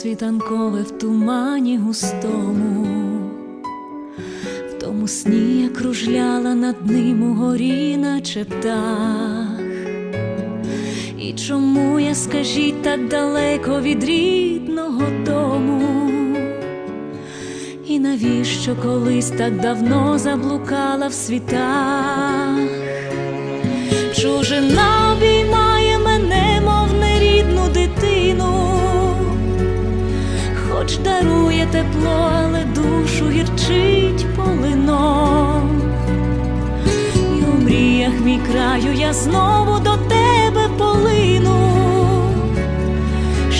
світанкове в тумані густому, в тому сні я кружляла над ним у горі, наче птах. І чому я, скажіть, так далеко від рідного дому? І навіщо колись так давно заблукала в світах? Чужина дарує тепло, але душу гірчить полином. І у мріях мій краю я знову до тебе полину,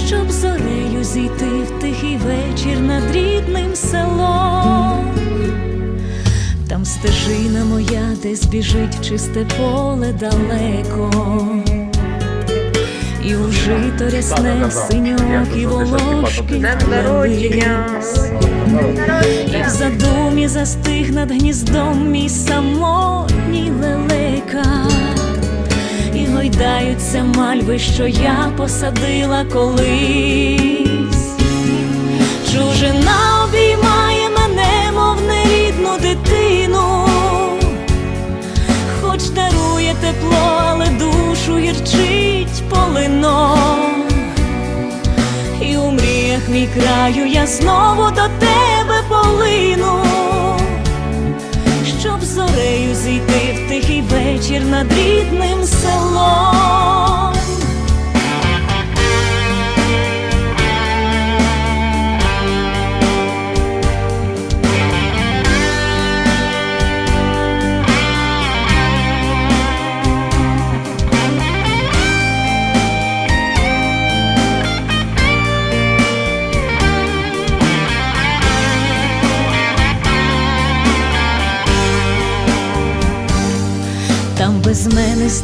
щоб зорею зійти в тихий вечір над рідним селом. Там стежина моя десь біжить в чисте поле далеко. І у жито рясне синьок і волошки вплелись. І в задумі застиг над гніздом мій самотній лелека. І гойдаються мальви, що я посадила колись. Чужина обіймає мене, мов нерідну дитину, хоч дарує тепло, але душу гірчить полином. І у мріях мій краю я знову до тебе полину, щоб зорею зійти в тихий вечір над рідним селом.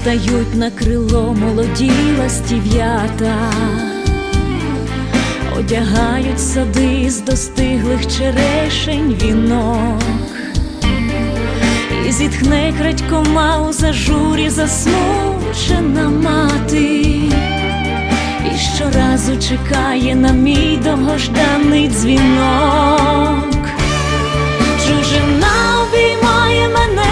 Стають на крило молоді ластів'ята, одягають сади з достиглих черешень вінок, і зітхне крадькома у зажурі засмучена мати, і щоразу чекає на мій довгожданий дзвінок. Чужина обіймає мене,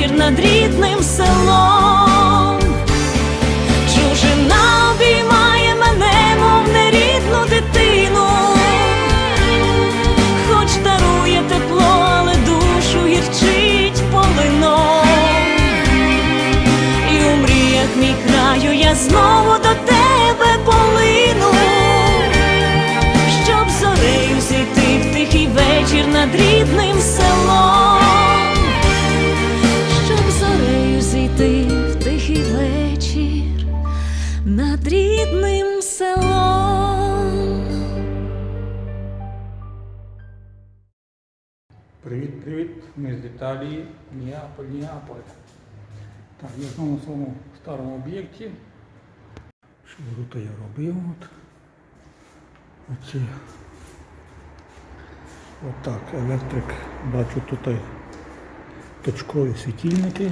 вечір над рідним селом. Чужина обіймає мене, мов нерідну дитину, хоч дарує тепло, але душу гірчить полином. І у мріях мій краю я знову до тебе полину, щоб зорею зійти в тихий вечір над рідним Привіт, привіт, ми з Італії, Неаполь, Неаполь. Так, я знову на своєму старому об'єкті. Що тут я робив? От. Оці. Отак, електрик, бачу тут точкові світильники.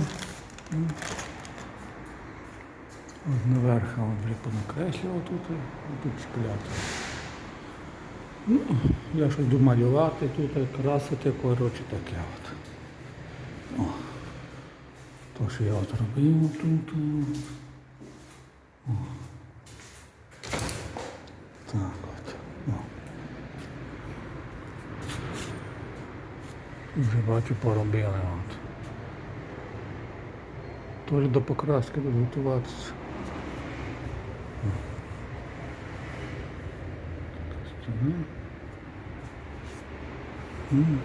От наверх от вже понакреслював тут, тут шпиляти. Ну, я щось домалювати тут, красити, коротше таке от. О. То, що я от робив тут. О. Так от. О. Вже бачу поробили от. Тож до покраски буду готуватися. Стіна. М.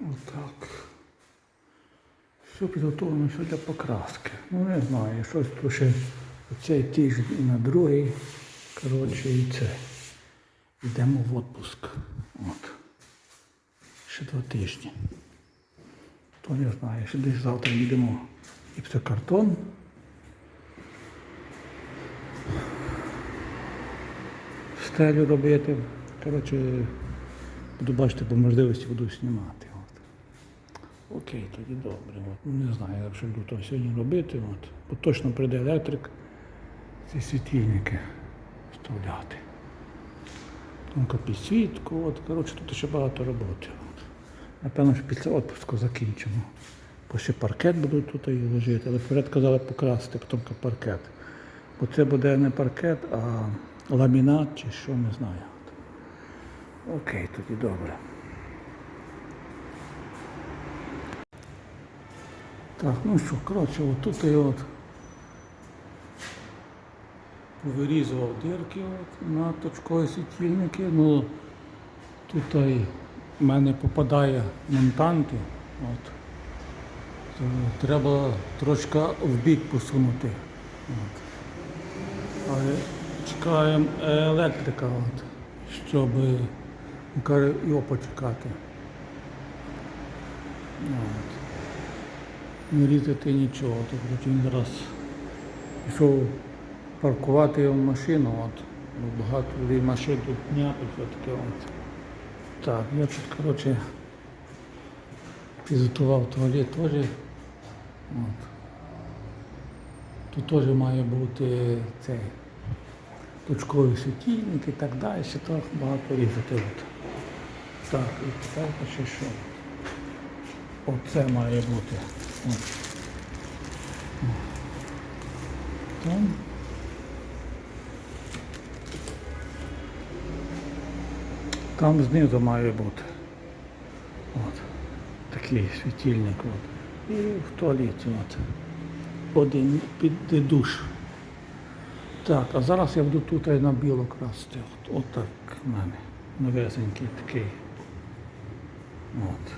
Отак. Все підготовлено все для покраски. Ну не знаю, щось тут ще Оцей тиждень і на другий. Коротше, і це. Йдемо в отпуск. Два тижні. То не знаю, ще десь завтра їдемо гіпсокартон. Стелю робити. Коротше, буду бачити, по можливості буду знімати. От. Окей, тоді добре. От. Ну, Не знаю, як що буду то сьогодні робити. От. Бо точно прийде електрик, ці світильники вставляти. Тонка підсвітку, от, коротше, тут ще багато роботи. Напевно, що після відпуску закінчимо. Бо ще паркет будуть тут і ложити, але вперед казали покрасити потім паркет. Бо це буде не паркет, а ламінат чи що, не знаю. Окей, тоді добре. Так, ну що, коротше, отут я от вирізував дирки от, на точкові світильники. Ну, тут і в мене попадає монтанти. От. То треба трошки в бік посунути. От. Але чекаємо електрика, от, щоб ну, його почекати. От. Не різати нічого. То, він зараз пішов паркувати його машину. От. Багато людей машин тут дня все таке. От. Так, я тут, коротше, підготував туалет теж. Тут теж має бути цей точковий світильник і так далі, ще так багато різати. Так, і тепер ще що? Оце має бути. Там. Там знизу має бути. От. Такий світильник. От. І в туалеті. От. Один під душ. Так, а зараз я буду тут на біло красти. От, от так в мене. Новесенький такий. От.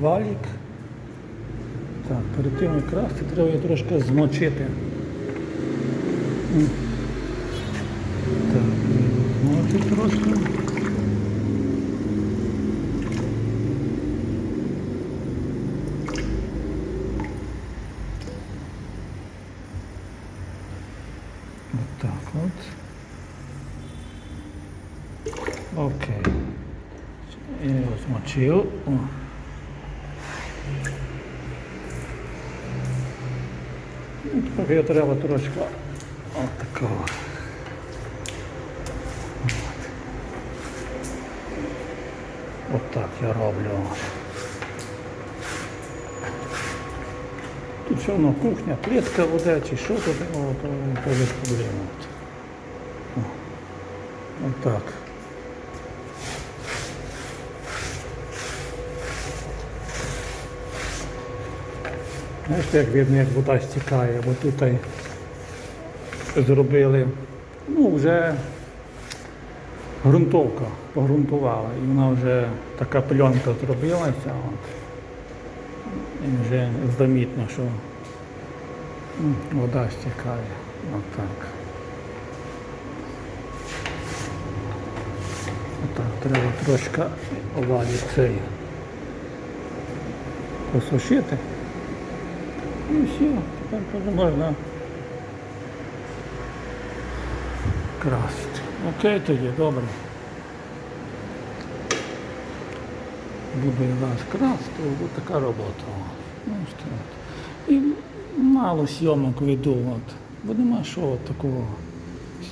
Валік. Так, перед тим як красти треба її трошки змочити. Так, змочити трошки. От так от. Окей. Я його змочив. О. Ну, треба трошки от такого. От. От так я роблю. Тут все одно кухня, плитка буде чи що тут, без проблем. От. О. От так. Знаєте, як видно, як вода стікає, бо тут зробили, ну, вже ґрунтовка погрунтувала, і вона вже така пленка зробилася. От. І вже замітно, що вода стікає. Отак. Отак, треба трошки овалі цей посушити. І все, тепер можна красити. Окей тоді, добре. Буду я вас красити, буде така робота. Ну, от. І мало зйомок веду, от. бо нема що от такого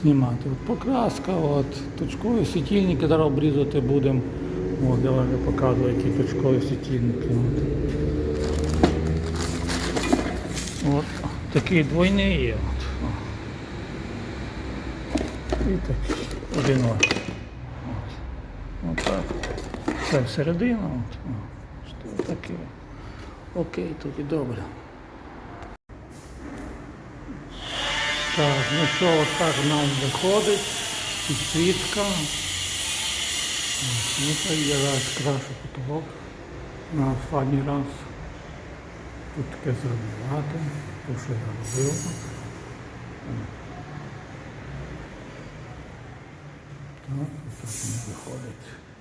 знімати. От покраска, от, точкові світильники зараз обрізати будемо. От, я вам показую, які точкові світильники. От. От такий двойний є. От. І такий один ось. От. От так. Це всередину. Що таке. Окей, тоді добре. Так, ну що, от так в нас виходить. Підсвітка. Ну, це я зараз крашу потолок на останній раз. Тут таке зробувати, то що я робив. Так, ось так не виходить.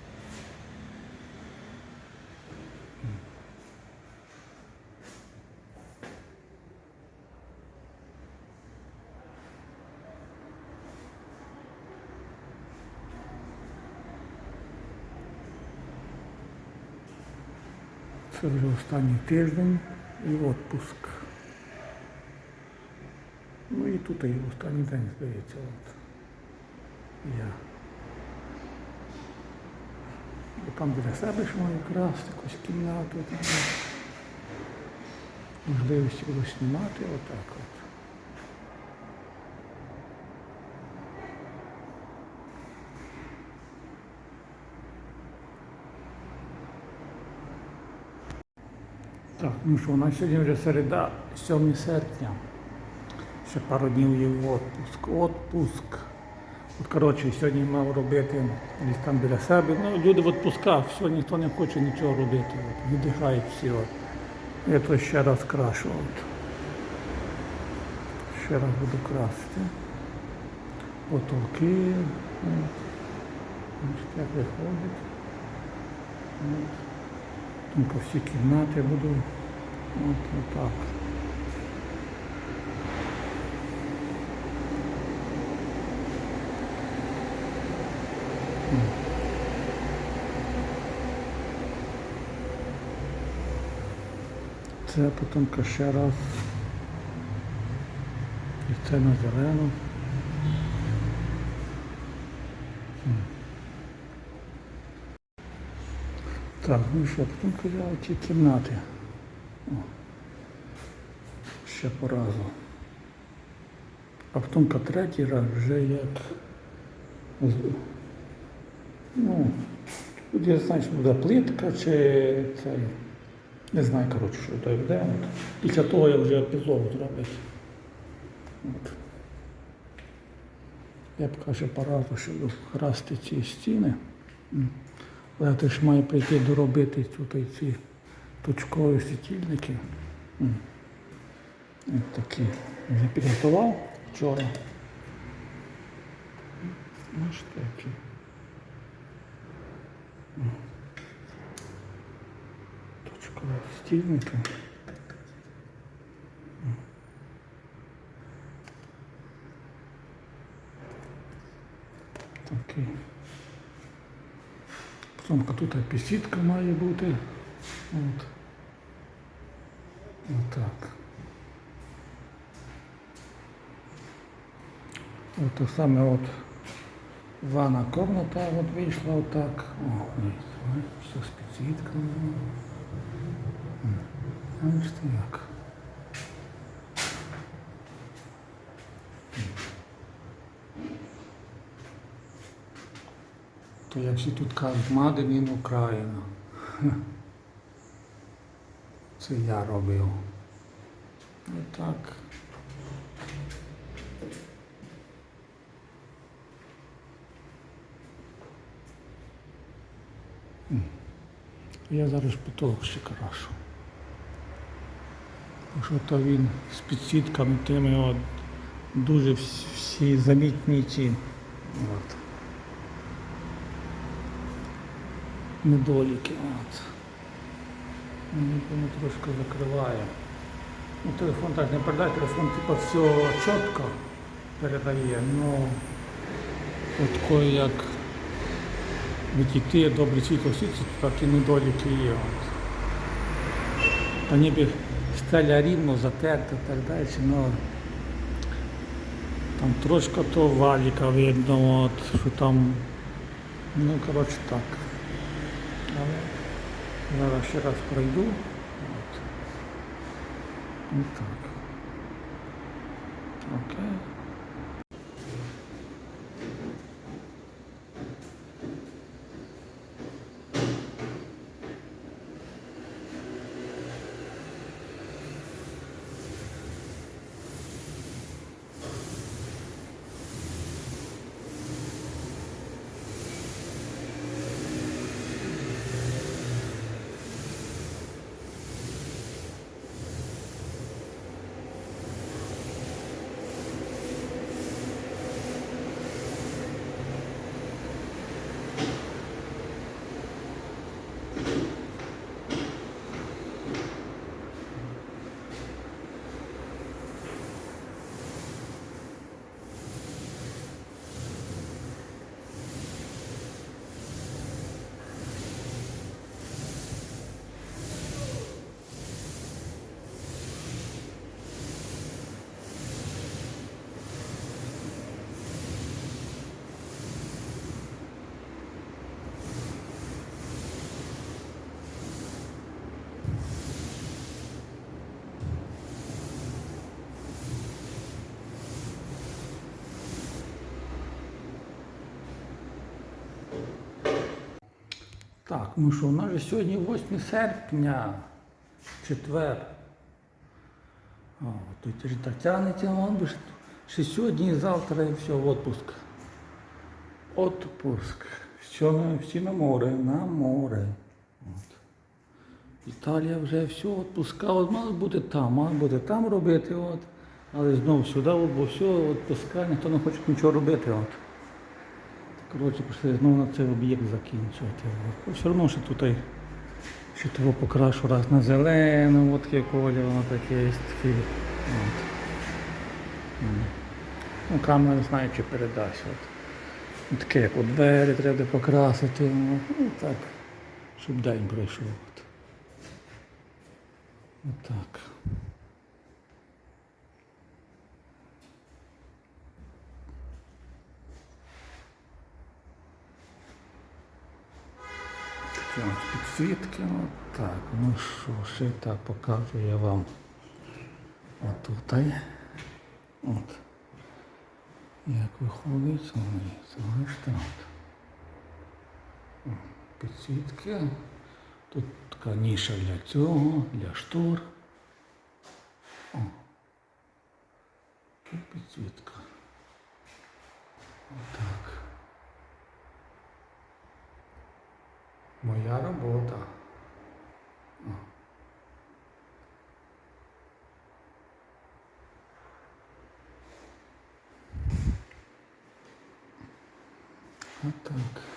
Це вже останній тиждень і відпуск. Ну і тут і останній день, здається, от. Я. Бо там біля себе ж маю красти якусь кімнату. Там. Можливість було знімати отак от. Так, ну що, у нас сьогодні вже середа, 7 серпня. Ще пару днів є відпуск. Отпуск. От, коротше, сьогодні мав робити десь там біля себе. Ну, люди в відпусках, все, ніхто не хоче нічого робити. От, віддихають всі. От. Я то ще раз крашу. От. Ще раз буду красти. Потолки. От. Як виходить. От. Там по всій кімнаті буду. От, отак. Це потім ще раз. І це на зелену. Так, ну що, потім казали ті кімнати. О. Ще по разу. А потім ка третій раз вже як. Ну, тут я знаю, що буде плитка чи цей. Не знаю, коротше, що то. От. Після того я вже підлогу зробити. От. Я б каже поразу, щоб красти ці стіни. М. Але ти ж має прийти доробити тут ці точкові світильники. Ось такі. Вже підготував вчора. Такі. Точкові світильники. Потім тут пісітка має бути. От. Отак. От те саме от ванна комната от вийшла отак. О, ні, все з підсвітками. М. Бачите як. То як всі тут кажуть, Made in Україна. Це я робив. І так. Я зараз потолок ще крашу. Що то він з підсітками тими от, дуже всі замітні ці. От. Недоліки. От. Мені трошки закриває. Ну, телефон так не передає, телефон типу все чітко передає, але от такої як відійти добре світло світить, такі недоліки є. От. Та ніби стеля рівно затерта так далі, але там трошки то валіка видно, от, що там, ну коротше так. Але зараз ще раз пройду. От. І так. Окей. Так, ну що, у нас же сьогодні 8 серпня, четвер. О, тут так тягнеться, би ж- ще сьогодні і завтра і все, в отпуск. Отпуск. Все, всі на море, на море. От. Італія вже все відпускала, от мали бути там, мали бути там робити, от. але знову сюди, бо все відпускає, ніхто не хоче нічого робити. От. Коротше, пішли знову на цей об'єкт закінчувати. Все одно, що тут ще того покрашу раз на зелену, от таке колір, воно таке є. От. Ну, камера не знаю, чи передасть. От. Ну, Таке, як у двері треба покрасити. Ну, ну, так, щоб день пройшов. От. Отак. Такі от підсвітки. От так. Ну що, ще так покажу я вам. Отут. От. Як виходить от. О, Підсвітки. Тут така ніша для цього, для штор. О. Тут підсвітка. Отак. Моя робота. О. Отак. Так,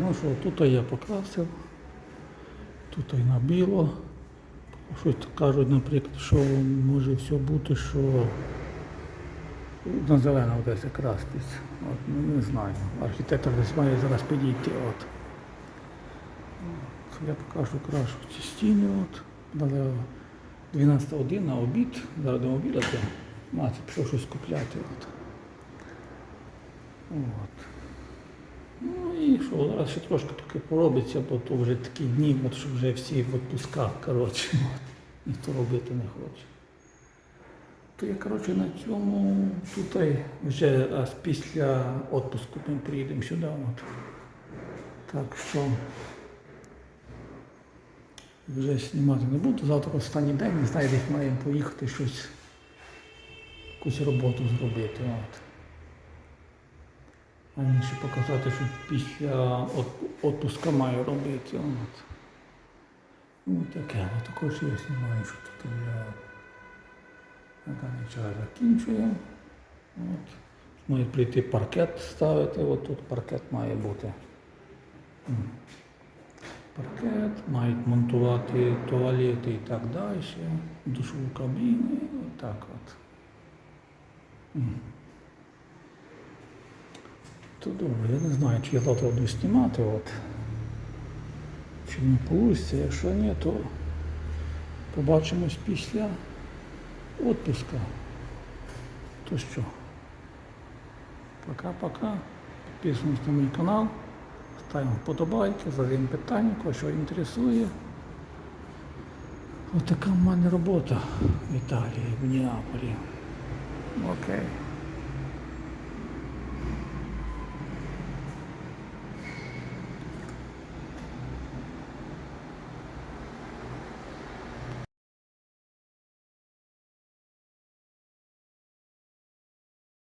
ну що, тут я покрасив, тут і на біло. Щось кажуть, наприклад, що може все бути, що на зелено десь крастись. От, ну, не знаю. Архітектор десь має зараз підійти. От. Я покажу крашу ці стіни. От. 12 годин на обід, зараз до обідати. Мати пішов щось купляти. От. От. Ну і що, зараз ще трошки таки поробиться, бо то вже такі дні, от, що вже всі в відпусках, коротше, от, ніхто робити не хоче. То я, коротше, на цьому тут вже аж після відпуску ми приїдемо сюди. От. Так що вже знімати не буду. Завтра останній день, не знаю, десь маємо поїхати щось, якусь роботу зробити. От. Ще показати, що після от- відпуска маю робити. От. Ну таке, от також я знімаю, що тут я на даний час закінчуємо. От. Має прийти паркет ставити, от тут паркет має бути. Паркет, мають монтувати туалети і так далі, душову кабіну, так от. То добре, я не знаю, чи я завтра буду знімати, от. чи не вийде, якщо ні, то побачимось після відпуска. То що? Пока-пока. Підписуємось на мій канал, ставимо вподобайки, задаємо питання, кого що інтересує. Ось така в мене робота в Італії, в Неаполі. Окей.